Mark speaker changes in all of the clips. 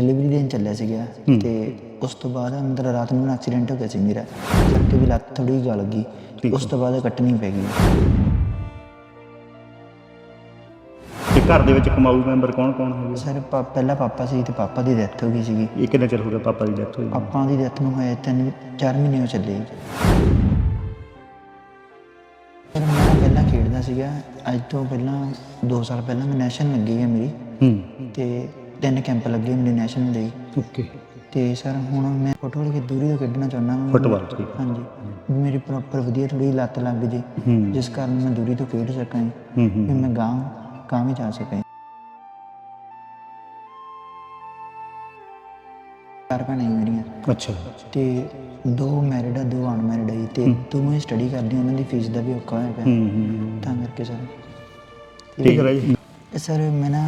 Speaker 1: Delivery ਦੇਣ ਚੱਲਿਆ ਸੀਗਾ ਤੇ ਉਸ ਤੋਂ ਬਾਅਦ ਮਤਲਬ ਰਾਤ ਨੂੰ ਐਕਸੀਡੈਂਟ ਹੋ ਗਿਆ ਸੀ ਮੇਰਾ। ਕਰਕੇ ਵੀ ਲੱਤ ਥੋੜੀ ਗਲ ਗਈ। ਉਸ ਤੋਂ ਬਾਅਦ ਕੱਟਣੀ ਪੈ ਗਈ।
Speaker 2: ਤੇ ਘਰ ਦੇ ਵਿੱਚ ਕਮਾਊ ਮੈਂਬਰ ਕੌਣ ਕੌਣ ਹੈਗੇ?
Speaker 1: ਸਰ ਪਾ- ਪਹਿਲਾਂ ਪਾਪਾ ਸੀ ਤੇ ਪਾਪਾ ਦੀ ਡੈਥ ਹੋ ਗਈ ਸੀਗੀ।
Speaker 2: ਇਹ ਕਿੰਨਾ ਚਿਰ ਹੋ ਗਿਆ ਪਾਪਾ ਦੀ ਡੈਥ ਹੋਈ ਨੂੰ?
Speaker 1: ਪਾਪਾ ਦੀ ਡੈਥ ਨੂੰ ਹੋਏ ਤਿੰਨ ਚਾਰ ਮਹੀਨੇ ਹੋ ਚੱਲੇ ਜੀ। ਸਰ ਮੈਂ ਪਹਿਲਾਂ ਖੇਡਦਾ ਸੀਗਾ। ਅੱਜ ਤੋਂ ਪਹਿਲਾਂ 2 ਸਾਲ ਪਹਿਲਾਂ ਮੈਂ ਨੈਸ਼ਨਲ ਲੱਗੀ ਹੈ ਮੇਰੀ।
Speaker 2: ਹੂੰ।
Speaker 1: ਤੇ ਤਿੰਨ ਕੈਂਪ ਲੱਗੇ ਮੇਰੇ ਨੈਸ਼ਨਲ ਦੇ
Speaker 2: ਓਕੇ
Speaker 1: ਤੇ ਸਰ ਹੁਣ ਮੈਂ ਫੁੱਟਬਾਲ ਦੀ ਦੂਰੀ ਤੋਂ ਖੇਡਣਾ ਚਾਹੁੰਦਾ ਹਾਂ
Speaker 2: ਫੁੱਟਬਾਲ ਠੀਕ।
Speaker 1: ਹਾਂਜੀ। ਮੇਰੀ ਪ੍ਰੋਪਰ ਵਧੀਆ ਥੋੜੀ ਲੱਤ ਲੱਗ ਜੇ ਜਿਸ ਕਾਰਨ ਮੈਂ ਦੂਰੀ ਤੋਂ ਖੇਡ ਸਕਾਂ।
Speaker 2: ਹੂੰ
Speaker 1: ਮੈਂ ਗਾਂ ਗਾਂ ਵੀ ਜਾ ਸਕਾਂ। ਚਾਰ ਭੈਣਾਂ ਮੇਰੀਆਂ।
Speaker 2: ਅੱਛਾ।
Speaker 1: ਤੇ ਦੋ ਮੈਰਿਡ ਆ ਦੋ ਅਨਮੈਰਿਡ ਆ ਤੇ ਦੋਵੇਂ ਸਟੱਡੀ ਕਰਦੀਆਂ ਉਹਨਾਂ ਦੀ ਫੀਸ ਦਾ ਵੀ ਔਖਾ ਹੋਇਆ ਪਿਆ।
Speaker 2: ਹੂੰ ਹੂੰ
Speaker 1: ਤਾਂ ਕਰਕੇ ਸਰ
Speaker 2: ਠੀਕ ਹੈ ਜੀ
Speaker 1: ਸਰ ਮੈਂ ਨਾ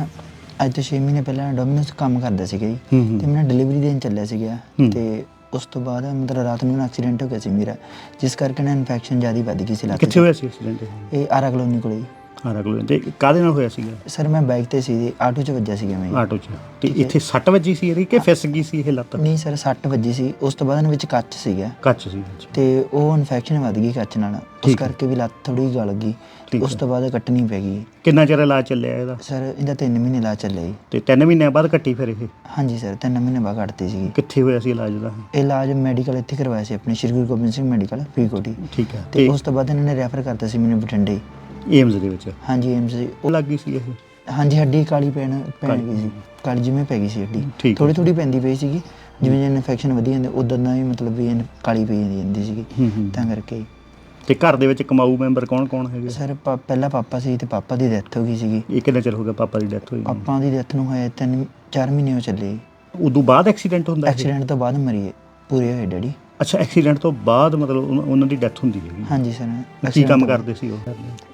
Speaker 1: ਅੱਜ ਤੋਂ 6 ਮਹੀਨੇ ਪਹਿਲਾਂ ਡੋਮਿਨੋਸ ਕੰਮ ਕਰਦਾ ਸੀਗਾ ਜੀ
Speaker 2: ਹੂੰ
Speaker 1: ਤੇ ਮੈਂ ਡਿਲੀਵਰੀ ਦੇਣ ਚੱਲਿਆ ਸੀਗਾ। ਤੇ ਉਸ ਤੋਂ ਬਾਅਦ ਮਤਲਬ ਰਾਤ ਨੂੰ ਐਕਸੀਡੈਂਟ ਹੋ ਗਿਆ ਸੀ ਮੇਰਾ ਜਿਸ ਕਰਕੇ ਨਾ ਇਨਫੈਕਸ਼ਨ ਜ਼ਿਆਦਾ ਵੱਧ ਗਈ ਸੀ ਲੱਤ 'ਚ।
Speaker 2: ਕਿੱਥੇ ਹੋਇਆ ਸੀ ਐਕਸੀਡੈਂਟ
Speaker 1: ਇਹ ਆਰਾ ਕਲੋਨੀ ਕੋਲੇ ਜੀ।
Speaker 2: ਹਾਂ ਰਗਲੋ ਤੇ ਕਾਹਦੇ ਨਾਲ ਹੋਇਆ ਸੀਗਾ?
Speaker 1: ਸਰ ਮੈਂ ਬਾਈਕ ਤੇ ਸੀ ਜੀ, ਆਟੋ 'ਚ ਵੱਜਿਆ ਸੀਗਾ ਮੈਂ ਜੀ।
Speaker 2: ਆਟੋ 'ਚ। ਤੇ ਇੱਥੇ ਸੱਟ ਵੱਜੀ ਸੀ ਇਹਦੀ ਕਿ ਫਿਸ ਗਈ ਸੀ ਇਹ ਲੱਤ?
Speaker 1: ਨਹੀਂ ਸਰ 60 ਵੱਜੀ ਸੀ। ਉਸ ਤੋਂ ਬਾਅਦ ਇਹਨਾਂ ਵਿੱਚ ਕੱਚ ਸੀਗਾ।
Speaker 2: ਕੱਚ ਸੀ ਅੱਛਾ।
Speaker 1: ਤੇ ਉਹ ਇਨਫੈਕਸ਼ਨ ਵੱਧ ਗਈ ਕੱਚ ਨਾਲ। ਉਸ
Speaker 2: ਠੀਕ ਹੈ।
Speaker 1: ਕਰਕੇ ਵੀ ਲੱਤ ਥੋੜੀ ਗਲ ਗਈ।
Speaker 2: ਠੀਕ
Speaker 1: ਉਸ। ਤੋਂ ਬਾਅਦ ਕੱਟਣੀ ਪੈ ਗਈ।
Speaker 2: ਕਿੰਨਾ ਚਿਰ ਇਲਾਜ ਚੱਲਿਆ ਇਹਦਾ?
Speaker 1: ਸਰ ਇਹਦਾ 3 ਮਹੀਨੇ ਲਾ ਚੱਲਿਆ ਜੀ।
Speaker 2: ਤੇ 3 ਮਹੀਨਿਆਂ ਬਾਅਦ ਕੱਟੀ ਫਿਰ ਇਹ?
Speaker 1: ਹਾਂਜੀ ਸਰ 3 ਮਹੀਨੇ ਬਾਅਦ ਕੱਟਤੀ ਸੀਗੀ।
Speaker 2: ਕਿੱਥੇ ਹੋਇਆ ਸੀ ਇਲਾਜ ਦਾ
Speaker 1: ਇਲਾਜ ਮੈਡੀਕਲ ਇੱਥੇ ਕਰਵਾਇਆ ਸੀ ਆਪਣੇ ਸ਼੍ਰੀ ਗੁਰੂ ਗੋਬਿੰਦ ਸਿੰਘ ਮੈਡੀਕਲ ਫਰੀਦਕੋਟ
Speaker 2: ਠੀਕ ਹੈ।
Speaker 1: ਤੇ ਉਸ ਤੋਂ ਬਾਅਦ ਇਹਨਾਂ ਨੇ ਰੈਫਰ ਕਰਤਾ ਸੀ ਮੈਨੂੰ ਬਠਿੰਡੇ।
Speaker 2: ਏਮਜ਼ ਦੇ ਵਿੱਚ?
Speaker 1: ਹਾਂਜੀ ਏਮਸ
Speaker 2: ਉਹ ਲੱਗ ਗਈ ਸੀ ਇਹ?
Speaker 1: ਹਾਂਜੀ ਹੱਡੀ ਕਾਲੀ ਪੈਣ ਪੈਣ। ਗਈ ਸੀ। ਕਾਲੀ ਜਿਵੇਂ ਪੈ ਗਈ ਸੀ ਹੱਡੀ। ਥੋੜੀ ਥੋੜੀ ਪੈਂਦੀ ਪਈ ਸੀਗੀ। ਜਿਵੇਂ ਜਿਵੇਂ ਇਨਫੈਕਸ਼ਨ ਵਧੀ ਜਾਂਦੀ ਉਦੋਂ ਦਾ ਹੀ ਮਤਲਬ ਵੀ ਕਾਲੀ ਪਈ ਜਾਂਦੀ ਸੀਗੀ। ਤਾਂ ਕਰਕੇ।
Speaker 2: ਤੇ ਘਰ ਦੇ ਵਿੱਚ ਕਮਾਊ ਮੈਂਬਰ ਕੌਣ ਕੌਣ ਹੈਗੇ?
Speaker 1: ਸਰ ਪਹਿਲਾਂ ਪਾਪਾ ਸੀ ਤੇ ਪਾਪਾ ਦੀ ਡੈਥ ਹੋ ਗਈ ਸੀਗੀ।
Speaker 2: ਇਹ ਕਿੰਨਾ ਚਿਰ ਹੋ ਗਿਆ ਪਾਪਾ ਦੀ ਡੈਥ ਹੋਈ?
Speaker 1: ਪਾਪਾ ਦੀ ਡੈਥ ਨੂੰ ਹੋਏ ਤਿੰਨ ਚਾਰ ਮਹੀਨੇ ਹੋ ਚੱਲੇ।
Speaker 2: ਉਦੋਂ ਬਾਅਦ ਐਕਸੀਡੈਂਟ ਹੁੰਦਾ?
Speaker 1: ਐਕਸੀਡੈਂਟ ਤੋਂ ਬਾਅਦ ਮਰੀਏ ਪੂਰੇ ਹੋਏ ਡੈਡੀ।
Speaker 2: ਅੱਛਾ ਐਕਸੀਡੈਂਟ ਤੋਂ ਬਾਅਦ ਮਤਲਬ ਉਹਨਾਂ- ਉਹਨਾਂ ਦੀ ਡੈਥ ਹੁੰਦੀ ਹੈਗੀ?
Speaker 1: ਹਾਂਜੀ ਸਰ
Speaker 2: ਕੀ
Speaker 1: accident
Speaker 2: ਕੰਮ
Speaker 1: ਤੋਂ-
Speaker 2: ਕਰਦੇ ਸੀ ਉਹ?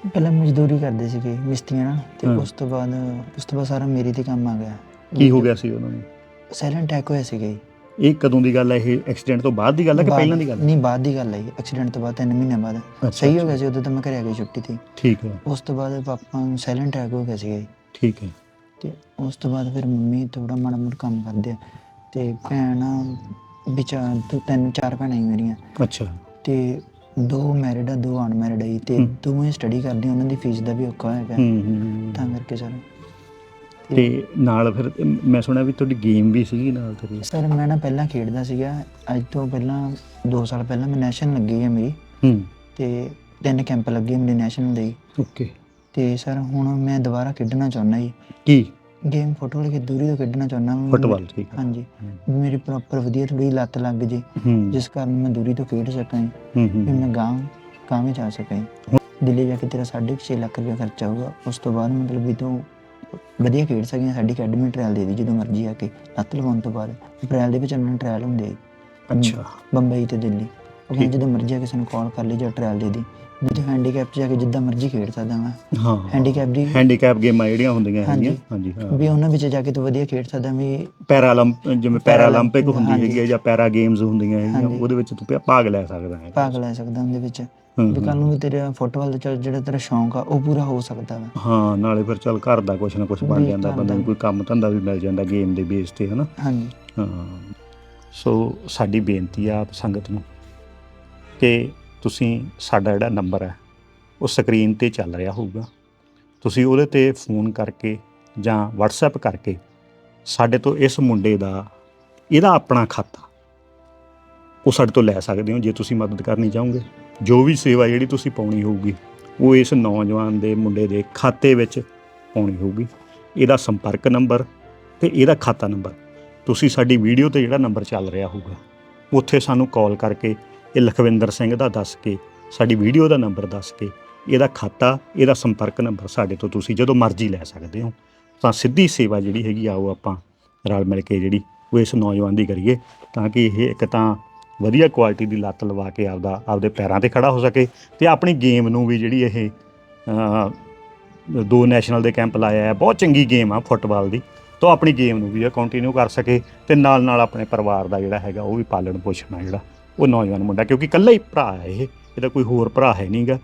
Speaker 1: ਪਹਿਲਾਂ ਮਜ਼ਦੂਰੀ ਕਰਦੇ ਸੀਗੇ ਮਿਸਤਰੀਆਂ ਨਾਲ ਤੇ
Speaker 2: ਹਾਂ।
Speaker 1: ਉਸ ਤੋਂ ਬਾਅਦ ਉਸ ਤੋਂ ਬਾਅਦ ਸਾਰਾ ਮੇਰੇ ਤੇ ਕੰਮ ਆ ਗਿਆ।
Speaker 2: ਕੀ ਹੋ ਗਿਆ ਸੀ ਉਹਨਾਂ ਨੂੰ?
Speaker 1: ਸਾਇਲੈਂਟ ਅਟੈਕ ਹੋਇਆ ਸੀਗਾ ਜੀ।
Speaker 2: ਇਹ ਕਦੋਂ ਦੀ ਗੱਲ ਹੈ? ਇਹ ਐਕਸੀਡੈਂਟ ਤੋਂ ਬਾਅਦ ਦੀ ਗੱਲ ਹੈ ਕਿ
Speaker 1: ਬਾਅਦ-
Speaker 2: ਪਹਿਲਾਂ ਦੀ ਗੱਲ ਹੈ?
Speaker 1: ਨਹੀਂ ਬਾਅਦ ਦੀ ਗੱਲ ਹੈ ਐਕਸੀਡੈਂਟ ਤੋਂ ਬਾਅਦ ਤਿੰਨ ਮਹੀਨੇ ਬਾਅਦ।
Speaker 2: ਅੱਛਾ,
Speaker 1: ਸਹੀ ਹੋ। ਗਿਆ ਸੀ ਉਦੋਂ ਤਾਂ ਮੈਂ ਘਰੇ ਆ ਗਿਆ ਛੁੱਟੀ ਤੇ
Speaker 2: ਠੀਕ ਹੈ।
Speaker 1: ਉਸ ਤੋਂ ਬਾਅਦ ਪਾਪਾ ਨੂੰ ਸਾਇਲੈਂਟ ਅਟੈਕ ਹੋ ਗਿਆ ਸੀਗਾ ਜੀ।
Speaker 2: ਠੀਕ ਹੈ।
Speaker 1: ਤੇ ਉਸ ਤੋਂ ਬਾਅਦ ਫਿਰ ਮੰਮੀ ਥੋੜਾ ਮਾੜਾ ਮੋਟਾ ਕੰਮ ਕਰਦੇ ਆ। ਤੇ ਭੈਣ ਵਿਚਾਰ ਦੋ ਤਿੰਨ ਚਾਰ ਭੈਣਾਂ ਹੀ ਮੇਰੀਆਂ।
Speaker 2: ਅੱਛਾ।
Speaker 1: ਤੇ ਦੋ ਮੈਰਿਡ ਆ ਦੋ ਅਨਮੈਰਿਡ ਆ ਜੀ ਤੇ
Speaker 2: ਹੂੰ।
Speaker 1: ਦੋਵੇਂ ਸਟੱਡੀ ਕਰਦੀਆਂ ਉਹਨਾਂ ਦੀ ਫੀਸ ਦਾ ਵੀ ਔਖਾ ਪਿਆ
Speaker 2: ਹੂੰ ਹੂੰ
Speaker 1: ਤਾਂ ਕਰਕੇ ਸਰ
Speaker 2: ਤੇ ਨਾਲ ਫਿਰ ਮੈਂ ਸੁਣਿਆ ਵੀ ਤੁਹਾਡੀ ਗੇਮ ਵੀ ਸੀਗੀ ਨਾਲ ਤੇਰੀ।
Speaker 1: ਸਰ ਮੈਂ ਨਾ ਪਹਿਲਾਂ ਖੇਡਦਾ ਸੀਗਾ ਅੱਜ ਤੋਂ ਪਹਿਲਾਂ 2 ਸਾਲ ਪਹਿਲਾਂ ਮੈਂ ਨੈਸ਼ਨਲ ਲੱਗੀ ਹੈ ਮੇਰੀ।
Speaker 2: ਹੂੰ।
Speaker 1: ਤੇ ਤਿੰਨ ਕੈਂਪ ਲੱਗੇ ਮੇਰੇ ਨੈਸ਼ਨਲ ਦੇ।
Speaker 2: ਓਕੇ
Speaker 1: ਤੇ ਸਰ ਹੁਣ ਮੈਂ ਦੁਬਾਰਾ ਖੇਡਣਾ ਚਾਹੁੰਦਾ ਜੀ।
Speaker 2: ਕੀ?
Speaker 1: ਗੇਮ ਫੁੱਟਬਾਲ ਦੀ ਦੂਰੀ ਤੋਂ ਖੇਡਣਾ ਚਾਹੁੰਦਾ ਵੀ
Speaker 2: ਫੁੱਟਬਾਲ ਠੀਕ ਹੈ।
Speaker 1: ਹਾਂਜੀ। ਮੇਰੀ ਪ੍ਰੋਪਰ ਵਧੀਆ ਥੋੜੀ ਲੱਤ ਲੱਗ ਜੇ ਜਿਸ ਕਾਰਨ ਮੈਂ ਦੂਰੀ ਤੋਂ ਖੇਡ ਸਕਾਂ। ਵੀ ਮੈਂ ਗਾਂ ਵੀ ਜਾ ਸਕਾਂ। ਦਿੱਲੀ ਜਾ ਕੇ ਤੇਰਾ 6.5 ਲੱਖ ਰੁਪਏ ਖਰਚਾ ਹੋਊਗਾ। ਉਸ ਤੋਂ ਬਾਅਦ ਮਤਲਬ ਵੀ ਤੂੰ ਵਧੀਆ ਖੇਡ ਸਕੀ ਸਾਡੀ ਅਕੈਡਮੀ ਟ੍ਰਾਇਲ ਦੇ ਦੀ ਜਦੋਂ ਮਰਜ਼ੀ ਆ ਕੇ। ਲੱਤ ਲਗਾਉਣ ਤੋਂ ਬਾਅਦ। ਅਪ੍ਰੈਲ ਦੇ ਵਿੱਚ ਉਹਨਾਂ ਟ੍ਰਾਇਲ ਹੁੰਦੇ।
Speaker 2: ਅੱਛਾ।
Speaker 1: ਬੰਬਈ ਤੇ ਦਿੱਲੀ। ਉਹ ਕਹਿੰਦੇ। ਜਦੋਂ ਮਰਜ਼ੀ ਆ ਕੇ ਸਾਨੂੰ ਕਾਲ ਕਰ ਲਈ ਜਾਂ ਟ੍ਰਾਇਲ ਦੇ ਦੀ। ਤੇ ਹੈਂਡੀਕੈਪ 'ਚ ਜਾ ਕੇ ਜਿੱਦਾਂ ਮਰਜ਼ੀ ਖੇਡ ਸਕਦਾ ਮੈਂ
Speaker 2: ਹਾਂ।
Speaker 1: ਹੈਂਡੀਕੈਪ ਦੀ
Speaker 2: ਹੈਂਡੀਕੈਪ ਗੇਮਾਂ ਜਿਹੜੀਆਂ ਹੁੰਦੀਆਂ। ਹੈਗੀਆਂ। ਹਾਂਜੀ ਹਾਂ।
Speaker 1: ਵੀ ਉਹਨਾਂ ਵਿੱਚ ਜਾ ਕੇ ਤੂੰ ਵਧੀਆ ਖੇਡ ਸਕਦਾ ਵੀ
Speaker 2: ਪੈਰਾਲੰਪ ਜਿਵੇਂ ਪੈਰਾਲੰਪਿਕ ਹੁੰਦੀ। ਹੈਗੀ ਜਾਂ ਪੈਰਾ ਗੇਮਸ ਹੁੰਦੀਆਂ ਹੈਗੀਆਂ। ਉਹਦੇ ਵਿੱਚ ਤੂੰ ਭਾਗ ਲੈ ਸਕਦਾ ਹੈ
Speaker 1: ਭਾਗ ਲੈ ਸਕਦਾ ਉਹਦੇ ਵਿੱਚ। ਵੀ ਕੱਲ ਨੂੰ ਵੀ ਤੇਰਾ ਫੁੱਟਬਾਲ ਦਾ ਚੱਲ ਜਿਹੜਾ ਤੇਰਾ ਸ਼ੌਂਕ ਆ ਉਹ ਪੂਰਾ ਹੋ ਸਕਦਾ ਵਾ।
Speaker 2: ਹਾਂ ਨਾਲੇ ਫਿਰ ਚੱਲ ਘਰ ਦਾ ਕੁਛ ਨਾ ਕੁਛ ਬਣ ਜਾਂਦਾ। ਬੰਦੇ ਨੂੰ। ਕੋਈ ਕੰਮ ਧੰਦਾ ਵੀ ਮਿਲ ਜਾਂਦਾ ਗੇਮ ਦੇ ਬੇਸ ਤੇ ਹਨਾ?
Speaker 1: ਹਾਂਜੀ।
Speaker 2: ਹਾਂ। ਸੋ ਸਾਡੀ ਬੇਨਤੀ ਆ ਆਪ ਸੰਗਤ ਨੂੰ ਕਿ ਤੁਸੀਂ ਸਾਡਾ ਜਿਹੜਾ ਨੰਬਰ ਹੈ, ਉਹ ਸਕਰੀਨ ਤੇ ਚੱਲ ਰਿਹਾ ਹੋਊਗਾ। ਤੁਸੀਂ ਉਹਦੇ ਤੇ ਫੋਨ ਕਰਕੇ ਜਾਂ WhatsApp ਕਰਕੇ ਸਾਡੇ ਤੋਂ ਇਸ ਮੁੰਡੇ ਦਾ, ਇਹਦਾ ਆਪਣਾ ਖਾਤਾ ਉਹ ਸਾਡੇ ਤੋਂ ਲੈ ਸਕਦੇ ਹੋ ਜੇ ਤੁਸੀਂ ਮਦਦ ਕਰਨੀ ਚਾਹੋਗੇ। ਜੋ ਵੀ ਸੇਵਾ ਜਿਹੜੀ ਤੁਸੀਂ ਪਾਉਣੀ ਹੋਊਗੀ, ਉਹ ਇਸ ਨੌਜਵਾਨ ਦੇ ਮੁੰਡੇ ਦੇ ਖਾਤੇ ਵਿੱਚ ਪਾਉਣੀ ਹੋਊਗੀ। ਇਹਦਾ ਸੰਪਰਕ ਨੰਬਰ ਤੇ ਇਹਦਾ ਖਾਤਾ ਨੰਬਰ। ਤੁਸੀਂ ਸਾਡੀ ਵੀਡੀਓ ਤੇ ਜਿਹੜਾ ਨੰਬਰ ਚੱਲ ਰਿਹਾ ਹੋਊਗਾ, ਉੱਥੇ ਸਾਨੂੰ ਕਾਲ ਕਰਕੇ ਇਹ ਲਖਵਿੰਦਰ ਸਿੰਘ ਦਾ ਦੱਸ ਕੇ, ਸਾਡੀ ਵੀਡੀਓ ਦਾ ਨੰਬਰ ਦੱਸ ਕੇ, ਇਹਦਾ ਖਾਤਾ, ਇਹਦਾ ਸੰਪਰਕ ਨੰਬਰ ਸਾਡੇ ਤੋਂ ਤੁਸੀਂ ਜਦੋਂ ਮਰਜ਼ੀ ਲੈ ਸਕਦੇ ਹੋ। ਤਾਂ ਸਿੱਧੀ ਸੇਵਾ ਜਿਹੜੀ ਹੈਗੀ ਆ, ਉਹ ਆਪਾਂ ਰਲ ਮਿਲ ਕੇ ਜਿਹੜੀ, ਉਹ ਇਸ ਨੌਜਵਾਨ ਦੀ ਕਰੀਏ ਤਾਂ ਕਿ ਇਹ ਇੱਕ ਤਾਂ ਵਧੀਆ ਕੁਆਲਿਟੀ ਦੀ ਲੱਤ ਲਵਾ ਕੇ ਆਪਦਾ, ਆਪਦੇ ਪੈਰਾਂ ਤੇ ਖੜਾ ਹੋ ਸਕੇ ਤੇ ਆਪਣੀ ਗੇਮ ਨੂੰ ਵੀ ਜਿਹੜੀ ਇਹ ਦੋ ਨੈਸ਼ਨਲ ਦੇ ਕੈਂਪ ਲਾਇਆ ਹੈ, ਬਹੁਤ ਚੰਗੀ ਗੇਮ ਆ ਫੁੱਟਬਾਲ ਦੀ, ਤਾਂ ਆਪਣੀ ਗੇਮ ਨੂੰ ਵੀ ਇਹ ਕੰਟੀਨਿਊ ਕਰ ਸਕੇ ਤੇ ਨਾਲ ਨਾਲ ਆਪਣੇ ਪਰਿਵਾਰ ਦਾ ਜਿਹੜਾ ਹੈਗਾ, ਉਹ ਵੀ ਪਾਲਣ ਪੋਸ਼ਣ ਆ ਜਿਹੜਾ। ਉਹ ਨੌਜਵਾਨ ਮੁੰਡਾ, ਕਿਉਂਕਿ ਇਕੱਲਾ ਹੀ ਭਰਾ ਹੈ ਇਹ, ਇਹਦਾ ਕੋਈ ਹੋਰ ਭਰਾ ਹੈ ਨਹੀਂਗਾ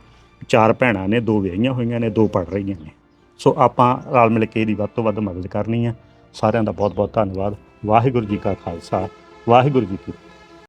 Speaker 2: ਚਾਰ ਭੈਣਾਂ ਨੇ, ਦੋ ਵਿਆਹੀਆਂ ਹੋਈਆਂ ਨੇ, ਦੋ ਪੜ ਰਹੀਆਂ ਨੇ। ਸੋ ਆਪਾਂ ਰਲ ਮਿਲ ਕੇ ਇਹਦੀ ਵੱਧ ਤੋਂ ਵੱਧ ਮਦਦ ਕਰਨੀ ਆ। ਸਾਰਿਆਂ ਦਾ ਬਹੁਤ ਬਹੁਤ ਧੰਨਵਾਦ। ਵਾਹਿਗੁਰੂ ਜੀ ਕਾ ਖਾਲਸਾ, ਵਾਹਿਗੁਰੂ ਜੀ ਕੀ